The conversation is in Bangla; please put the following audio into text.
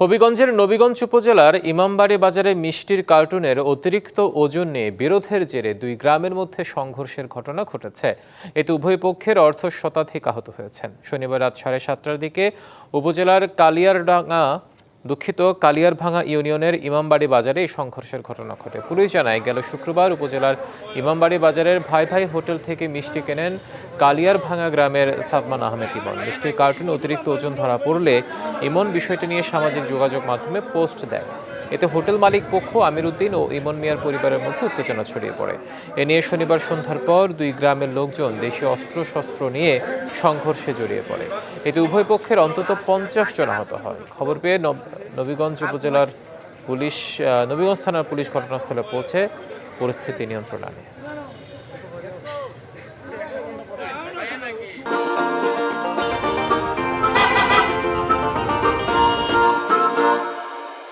হবিগঞ্জের নবীগঞ্জ উপজেলার ইমামবাড়ি বাজারে মিষ্টির কার্টুনের অতিরিক্ত ওজন নিয়ে বিরোধের জেরে দুই গ্রামের মধ্যে সংঘর্ষের ঘটনা ঘটেছে। এতে উভয় পক্ষের অর্ধ শতাধিক আহত হয়েছেন। শনিবার রাত সাড়ে সাতটার দিকে উপজেলার কালিয়ারডাঙ্গা দুঃখিত কালিয়ারভাঙা ইউনিয়নের ইমামবাড়ি বাজারে এই সংঘর্ষের ঘটনা ঘটে। পুলিশ জানায়, গেল শুক্রবার উপজেলার ইমামবাড়ি বাজারের ভাই ভাই হোটেল থেকে মিষ্টি কেনেন কালিয়ারভাঙা গ্রামের সাদমান আহমেদ ইমন। মিষ্টির কার্টুন অতিরিক্ত ওজন ধরা পড়লে ইমন বিষয়টি নিয়ে সামাজিক যোগাযোগ মাধ্যমে পোস্ট দেয়। এতে হোটেল মালিক পক্ষ আমির উদ্দিন ও ইমন মিয়ার পরিবারের মধ্যে উত্তেজনা ছড়িয়ে পড়ে। এ নিয়ে শনিবার সন্ধ্যার পর দুই গ্রামের লোকজন দেশীয় অস্ত্র শস্ত্র নিয়ে সংঘর্ষে জড়িয়ে পড়ে। এতে উভয় পক্ষের অন্তত পঞ্চাশ জন আহত হয় খবর পেয়ে নবীগঞ্জ উপজেলার পুলিশ নবীগঞ্জ থানার পুলিশ ঘটনাস্থলে পৌঁছে পরিস্থিতি নিয়ন্ত্রণ আনে।